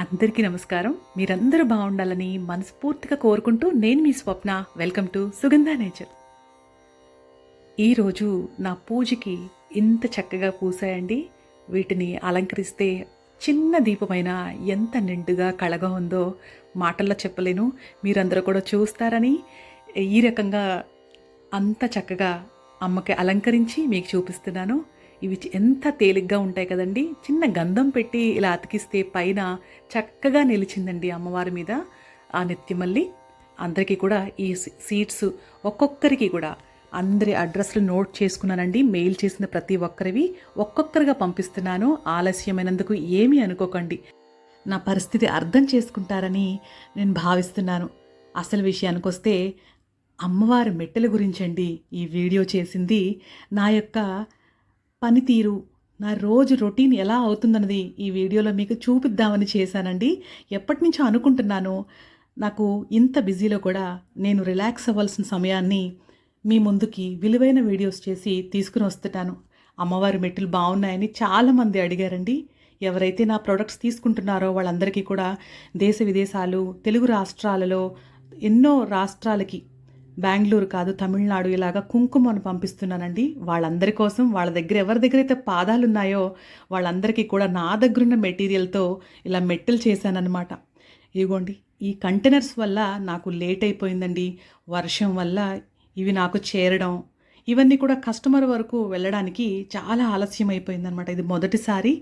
అందరికీ నమస్కారం. మీరందరూ బాగుండాలని మనస్ఫూర్తిగా కోరుకుంటూ నేను మీ Swapna. Welcome to Sugandha nature. ఈరోజు నా పూజకి ఇంత చక్కగా పూసాయండి. వీటిని అలంకరిస్తే చిన్న దీపమైన ఎంత నిండుగా కళగా ఉందో మాటల్లో చెప్పలేను. మీరందరూ కూడా చూస్తారని ఈ రకంగా అంత చక్కగా అమ్మకి అలంకరించి మీకు చూపిస్తున్నాను. ఇవి ఎంత తేలిగ్గా ఉంటాయి కదండి? చిన్న గంధం పెట్టి ఇలా అతికిస్తే పైన చక్కగా నిలిచిందండి అమ్మవారి మీద. ఆ నెత్తిమల్లి అందరికీ కూడా ఈ సీట్స్ ఒక్కొక్కరికి కూడా అందరి అడ్రస్లు నోట్ చేసుకున్నానండి. మెయిల్ చేసిన ప్రతి ఒక్కరివి ఒక్కొక్కరిగా పంపిస్తున్నాను. ఆలస్యమైనందుకు ఏమీ అనుకోకండి. నా పరిస్థితి అర్థం చేసుకుంటారని నేను భావిస్తున్నాను. అసలు విషయానికి వస్తే అమ్మవారి మెట్టెల గురించండి ఈ వీడియో చేసింది. నా యొక్క పనితీరు నా రోజు రొటీన్ ఎలా అవుతుందన్నది ఈ వీడియోలో మీకు చూపిద్దామని చేశానండి. ఎప్పటి నుంచో అనుకుంటున్నాను నాకు ఇంత బిజీలో కూడా నేను రిలాక్స్ అవ్వాల్సిన సమయాన్ని మీ ముందుకి విలువైన వీడియోస్ చేసి తీసుకుని వస్తున్నాను. అమ్మవారి మెట్లు బాగున్నాయని చాలామంది అడిగారండి. ఎవరైతే నా ప్రొడక్ట్స్ తీసుకుంటున్నారో వాళ్ళందరికీ కూడా దేశ విదేశాలు తెలుగు రాష్ట్రాలలో ఎన్నో రాష్ట్రాలకి బెంగళూరు కాదు తమిళనాడు ఇలాగా కుంకుమను పంపిస్తున్నానండి. వాళ్ళందరి కోసం వాళ్ళ దగ్గర ఎవరి దగ్గర అయితే పాదాలు ఉన్నాయో వాళ్ళందరికీ కూడా నా దగ్గరున్న మెటీరియల్తో ఇలా మెట్టెలు చేశానన్నమాట. ఇదిగోండి ఈ కంటైనర్స్ వల్ల నాకు లేట్ అయిపోయిందండి. వర్షం వల్ల ఇవి నాకు చేరడం ఇవన్నీ కూడా కస్టమర్ వరకు వెళ్ళడానికి చాలా ఆలస్యం అయిపోయిందనమాట ఇది మొదటిసారి.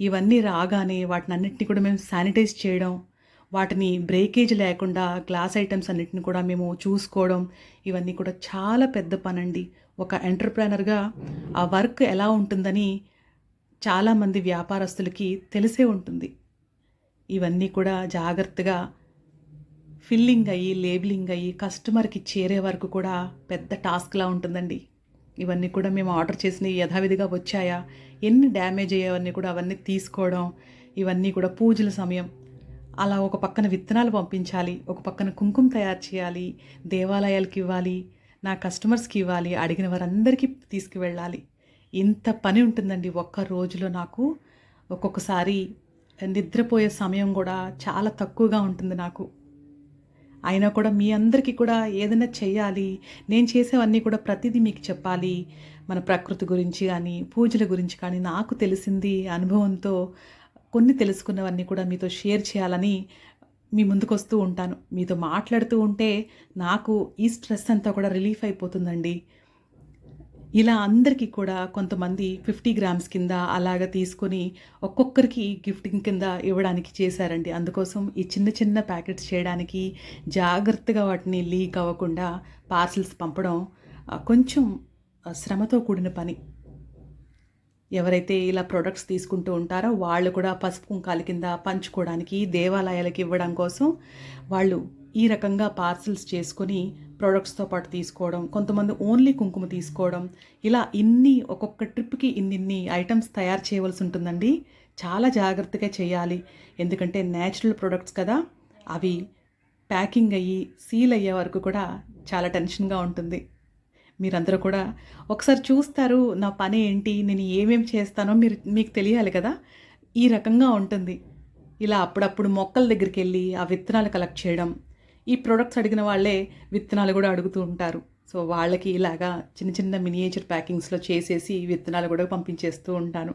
ఇవన్నీ రాగానే వాటిని అన్నింటినీ కూడా మేము శానిటైజ్ చేయడం వాటిని బ్రేకేజ్ లేకుండా గ్లాస్ ఐటమ్స్ అన్నిటిని కూడా మేము చూసుకోవడం ఇవన్నీ కూడా చాలా పెద్ద పని అండి ఒక ఎంటర్ప్రైనర్గా ఆ వర్క్ ఎలా ఉంటుందని చాలామంది వ్యాపారస్తులకి తెలిసే ఉంటుంది. ఇవన్నీ కూడా జాగ్రత్తగా ఫిల్లింగ్ అయ్యి లేబులింగ్ అయ్యి కస్టమర్కి చేరే వరకు కూడా పెద్ద టాస్క్లా ఉంటుందండి. ఇవన్నీ కూడా మేము ఆర్డర్ చేసినవి యథావిధిగా వచ్చాయా ఎన్ని డ్యామేజ్ అయ్యేవన్నీ కూడా అవన్నీ తీసుకోవడం ఇవన్నీ కూడా పూజల సమయం అలా ఒక పక్కన విత్తనాలు పంపించాలి ఒక పక్కన కుంకుమ తయారు చేయాలి దేవాలయాలకి ఇవ్వాలి నా కస్టమర్స్కి ఇవ్వాలి అడిగిన వారందరికీ తీసుకువెళ్ళాలి. ఇంత పని ఉంటుందండి ఒక్క రోజులో నాకు. ఒక్కొక్కసారి నిద్రపోయే సమయం కూడా చాలా తక్కువగా ఉంటుంది నాకు. అయినా కూడా మీ అందరికీ కూడా ఏదైనా చేయాలి నేను చేసేవన్నీ కూడా ప్రతిదీ మీకు చెప్పాలి. మన ప్రకృతి గురించి కానీ పూజల గురించి కానీ నాకు తెలిసింది అనుభవంతో కొన్ని తెలుసుకున్నవన్నీ కూడా మీతో షేర్ చేయాలని మీ ముందుకు వస్తూ ఉంటాను. మీతో మాట్లాడుతూ ఉంటే నాకు ఈ స్ట్రెస్ అంతా కూడా రిలీఫ్ అయిపోతుందండి. ఇలా అందరికీ కూడా కొంతమంది ఫిఫ్టీ గ్రామ్స్ కింద అలాగ తీసుకొని ఒక్కొక్కరికి గిఫ్టింగ్ కింద ఇవ్వడానికి చేశారండి. అందుకోసం ఈ చిన్న చిన్న ప్యాకెట్స్ చేయడానికి జాగ్రత్తగా వాటిని లీక్ అవ్వకుండా పార్సిల్స్ పంపడం కొంచెం శ్రమతో కూడిన పని. ఎవరైతే ఇలా ప్రొడక్ట్స్ తీసుకుంటూ ఉంటారో వాళ్ళు కూడా పసుపు కుంకాల కింద పంచుకోవడానికి దేవాలయాలకు ఇవ్వడం కోసం వాళ్ళు ఈ రకంగా పార్సిల్స్ చేసుకొని ప్రొడక్ట్స్తో పాటు తీసుకోవడం కొంతమంది ఓన్లీ కుంకుమ తీసుకోవడం ఇలా ఇన్ని ఒక్కొక్క ట్రిప్కి ఇన్నిన్ని ఐటమ్స్ తయారు చేయవలసి ఉంటుందండి. చాలా జాగ్రత్తగా చేయాలి. ఎందుకంటే న్యాచురల్ ప్రొడక్ట్స్ కదా అవి ప్యాకింగ్ అయ్యి సీల్ అయ్యే వరకు కూడా చాలా టెన్షన్గా ఉంటుంది. మీరందరూ కూడా ఒకసారి చూస్తారు నా పని ఏంటి నేను ఏమేం చేస్తానో మీరు మీకు తెలియాలి కదా? ఈ రకంగా ఉంటుంది. ఇలా అప్పుడప్పుడు మొక్కల దగ్గరికి వెళ్ళి ఆ విత్తనాలు కలెక్ట్ చేయడం. ఈ ప్రొడక్ట్స్ అడిగిన వాళ్ళే విత్తనాలు కూడా అడుగుతూ ఉంటారు. సో వాళ్ళకి ఇలాగా చిన్న చిన్న మినియేచర్ ప్యాకింగ్స్లో చేసేసి విత్తనాలు కూడా పంపించేస్తూ ఉంటాను.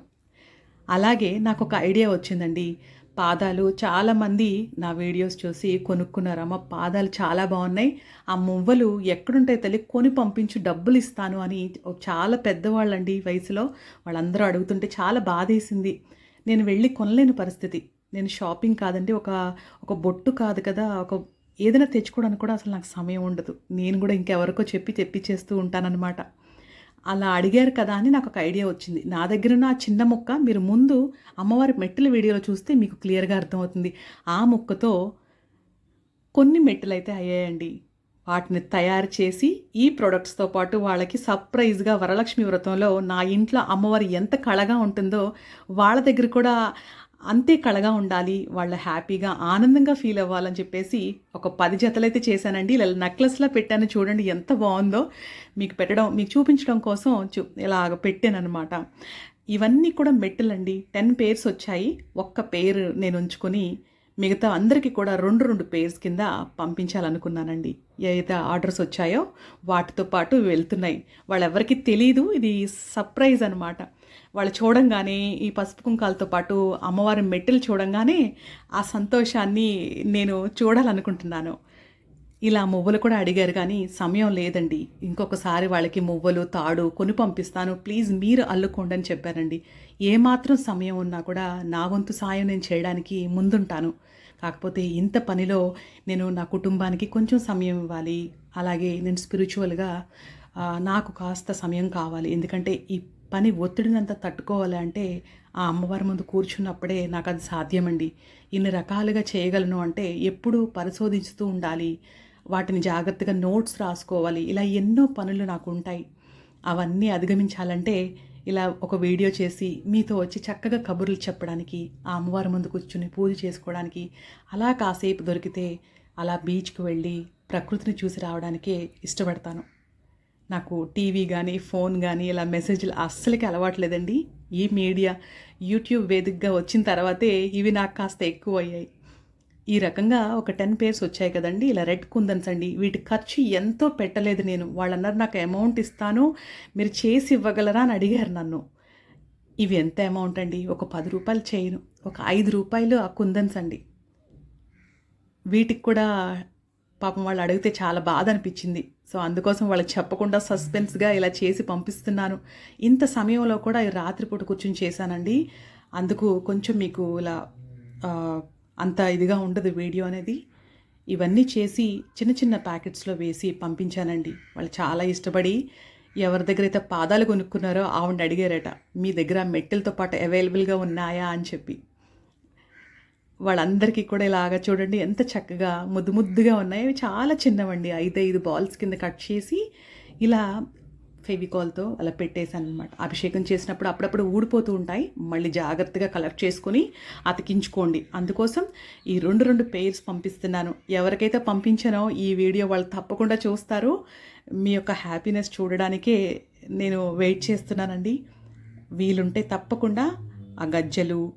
అలాగే నాకు ఒక ఐడియా వచ్చిందండి. పాదాలు. చాలామంది నా వీడియోస్ చూసి కొనుక్కున్నారు. అమ్మ పాదాలు చాలా బాగున్నాయి. ఆ మువ్వలు ఎక్కడుంటాయి తల్లి? కొని పంపించి డబ్బులు ఇస్తాను అని చాలా పెద్దవాళ్ళండి ఈ వయసులో. వాళ్ళందరూ అడుగుతుంటే చాలా బాధేసింది. నేను వెళ్ళి కొనలేని పరిస్థితి. నేను షాపింగ్ కాదండి ఒక ఒక బొట్టు కాదు కదా ఒక ఏదైనా తెచ్చుకోవడానికి కూడా అసలు నాకు సమయం ఉండదు. నేను కూడా ఇంకెవరికో చెప్పి తెప్పించేస్తూ ఉంటానన్నమాట. అలా అడిగారు కదా అని నాకు ఒక ఐడియా వచ్చింది. నా దగ్గర ఉన్న ఆ చిన్న ముక్క మీరు ముందు అమ్మవారి మెట్టుల వీడియోలో చూస్తే మీకు క్లియర్గా అర్థమవుతుంది. ఆ ముక్కతో కొన్ని మెట్టులు అయితే అయ్యాయండి. వాటిని తయారు చేసి ఈ ప్రొడక్ట్స్తో పాటు వాళ్ళకి సర్ప్రైజ్గా వరలక్ష్మి వ్రతంలో నా ఇంట్లో అమ్మవారి ఎంత కళగా ఉంటుందో వాళ్ళ దగ్గర కూడా అంతే కళగా ఉండాలి వాళ్ళ హ్యాపీగా ఆనందంగా ఫీల్ అవ్వాలని చెప్పేసి ఒక పది జతలైతే చేశానండి. ఇలా నెక్లెస్లా పెట్టాను చూడండి ఎంత బాగుందో. మీకు పెట్టడం మీకు చూపించడం కోసం చూ ఇలాగ పెట్టాను అనమాట ఇవన్నీ కూడా మెట్టలండి. టెన్ పేర్స్ వచ్చాయి. ఒక్క పేరు నేను ఉంచుకొని మిగతా అందరికీ కూడా రెండు రెండు పేర్స్ కింద పంపించాలనుకున్నానండి. ఏదైతే ఆర్డర్స్ వచ్చాయో వాటితో పాటు వెళ్తున్నాయి. వాళ్ళెవరికి తెలియదు ఇది సర్ప్రైజ్ అనమాట వాళ్ళు చూడంగానే ఈ పసుపు కుంకాలతో పాటు అమ్మవారి మెట్టెలు చూడంగానే ఆ సంతోషాన్ని నేను చూడాలనుకుంటున్నాను. ఇలా మువ్వలు కూడా అడిగారు కానీ సమయం లేదండి. ఇంకొకసారి వాళ్ళకి మువ్వలు తాడు కొని పంపిస్తాను. ప్లీజ్ మీరు అల్లుకోండి అని చెప్పారండి. ఏమాత్రం సమయం ఉన్నా కూడా నా వంతు సాయం నేను చేయడానికి ముందుంటాను. కాకపోతే ఇంత పనిలో నేను నా కుటుంబానికి కొంచెం సమయం ఇవ్వాలి. అలాగే నేను స్పిరిచువల్గా నాకు కాస్త సమయం కావాలి. ఎందుకంటే ఈ పని ఒత్తిడినంతా తట్టుకోవాలి అంటే ఆ అమ్మవారి ముందు కూర్చున్నప్పుడే నాకు అది సాధ్యమండి. ఇన్ని రకాలుగా చేయగలను అంటే ఎప్పుడూ పరిశోధిస్తూ ఉండాలి. వాటిని జాగ్రత్తగా నోట్స్ రాసుకోవాలి. ఇలా ఎన్నో పనులు నాకు ఉంటాయి అవన్నీ అధిగమించాలంటే ఇలా ఒక వీడియో చేసి మీతో వచ్చి చక్కగా కబుర్లు చెప్పడానికి ఆ అమ్మవారి ముందు కూర్చుని పూజ చేసుకోవడానికి అలా కాసేపు దొరికితే అలా బీచ్కి వెళ్ళి ప్రకృతిని చూసి రావడానికే ఇష్టపడతాను. నాకు టీవీ కానీ ఫోన్ కానీ ఇలా మెసేజ్లు అస్సలకి అలవాట్లేదండి. ఈ మీడియా యూట్యూబ్ వేదికగా వచ్చిన తర్వాతే ఇవి నాకు కాస్త ఎక్కువ అయ్యాయి ఈ రకంగా ఒక టెన్ పేర్స్ వచ్చాయి కదండి. ఇలా రెడ్ కుందన్స్ అండి. వీటి ఖర్చు ఎంతో పెట్టలేదు నేను. వాళ్ళన్నారు నాకు అమౌంట్ ఇస్తాను మీరు చేసి ఇవ్వగలరా అని అడిగారు నన్ను. ఇవి ఎంత అమౌంట్ అండి? ఒక పది రూపాయలు చేయను. ఒక ఐదు రూపాయలు ఆ కుందన్స్ అండి. వీటికి కూడా పాపం వాళ్ళు అడిగితే చాలా బాధ అనిపించింది. సో అందుకోసం వాళ్ళకి చెప్పకుండా సస్పెన్స్గా ఇలా చేసి పంపిస్తున్నాను. ఇంత సమయంలో కూడా రాత్రిపూట కూర్చొని చేశానండి. అందుకు కొంచెం మీకు ఇలా అంత ఇదిగా ఉండదు వీడియో అనేది. ఇవన్నీ చేసి చిన్న చిన్న ప్యాకెట్స్లో వేసి పంపించానండి. వాళ్ళు చాలా ఇష్టపడి ఎవరి దగ్గర అయితే పాదాలు కొనుక్కున్నారో ఆవిడ అడిగారట మీ దగ్గర మెట్టెలతో పాటు అవైలబుల్గా ఉన్నాయా? అని చెప్పి. వాళ్ళందరికీ కూడా ఇలాగా చూడండి ఎంత చక్కగా ముద్దు ముద్దుగా ఉన్నాయి. అవి చాలా చిన్నవండి. ఐదు ఐదు బాల్స్ కింద కట్ చేసి ఇలా ఫెవికాల్తో అలా పెట్టేశాను అనమాట అభిషేకం చేసినప్పుడు అప్పుడప్పుడు ఊడిపోతూ ఉంటాయి. మళ్ళీ జాగ్రత్తగా కలెక్ట్ చేసుకొని అతికించుకోండి. అందుకోసం ఈ రెండు రెండు పేర్స్ పంపిస్తున్నాను. ఎవరికైతే పంపించానో ఈ వీడియో వాళ్ళు తప్పకుండా చూస్తారు. మీ యొక్క హ్యాపీనెస్ చూడడానికే నేను వెయిట్ చేస్తున్నానండి. వీలుంటే తప్పకుండా ఆ గజ్జలు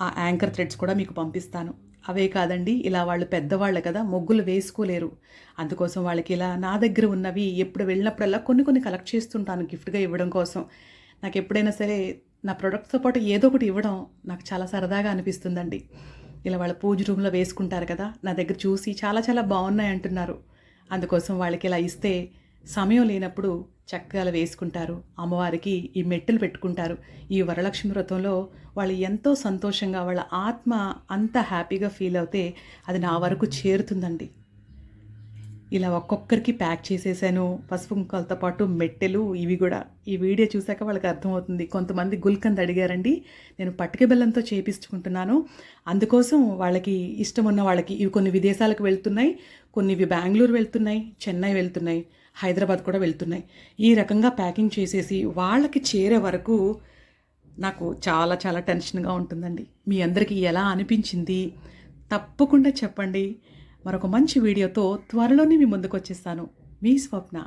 ఆ యాంకర్ థ్రెడ్స్ కూడా మీకు పంపిస్తాను. అవే కాదండి ఇలా వాళ్ళు పెద్దవాళ్ళు కదా ముగ్గులు వేసుకోలేరు. అందుకోసం వాళ్ళకి ఇలా నా దగ్గర ఉన్నవి ఎప్పుడు వెళ్ళినప్పుడల్లా కొన్ని కొన్ని కలెక్ట్ చేస్తుంటాను గిఫ్ట్గా ఇవ్వడం కోసం. నాకు ఎప్పుడైనా సరే నా ప్రొడక్ట్తో పాటు ఏదో ఒకటి ఇవ్వడం నాకు చాలా సరదాగా అనిపిస్తుందండి. ఇలా వాళ్ళ పూజ రూమ్లో వేసుకుంటారు కదా నా దగ్గర చూసి చాలా చాలా బాగున్నాయి అంటున్నారు. అందుకోసం వాళ్ళకి ఇలా ఇస్తే సమయం లేనప్పుడు చక్కగా వేసుకుంటారు. అమ్మవారికి ఈ మెట్టులు పెట్టుకుంటారు. ఈ వరలక్ష్మి వ్రతంలో వాళ్ళు ఎంతో సంతోషంగా వాళ్ళ ఆత్మ అంత హ్యాపీగా ఫీల్ అవుతే అది నా వరకు చేరుతుందండి. ఇలా ఒక్కొక్కరికి ప్యాక్ చేసేసాను. పసుపు కుంకాలతో పాటు మెట్టెలు ఇవి కూడా. ఈ వీడియో చూశాక వాళ్ళకి అర్థమవుతుంది. కొంతమంది గుల్కంద్ అడిగారండి. నేను పట్టిక బెల్లంతో చేపించుకుంటున్నాను అందుకోసం వాళ్ళకి ఇష్టం ఉన్న వాళ్ళకి ఇవి కొన్ని విదేశాలకు వెళ్తున్నాయి. కొన్ని ఇవి బెంగళూరు వెళ్తున్నాయి. చెన్నై వెళ్తున్నాయి. హైదరాబాద్ కూడా వెళ్తున్నాయి. ఈ రకంగా ప్యాకింగ్ చేసేసి వాళ్ళకి చేరే వరకు నాకు చాలా చాలా టెన్షన్గా ఉంటుందండి. మీ అందరికీ ఎలా అనిపించింది? తప్పకుండా చెప్పండి. మరొక మంచి వీడియోతో త్వరలోనే మీ ముందుకు వచ్చేస్తాను. మీ స్వప్న.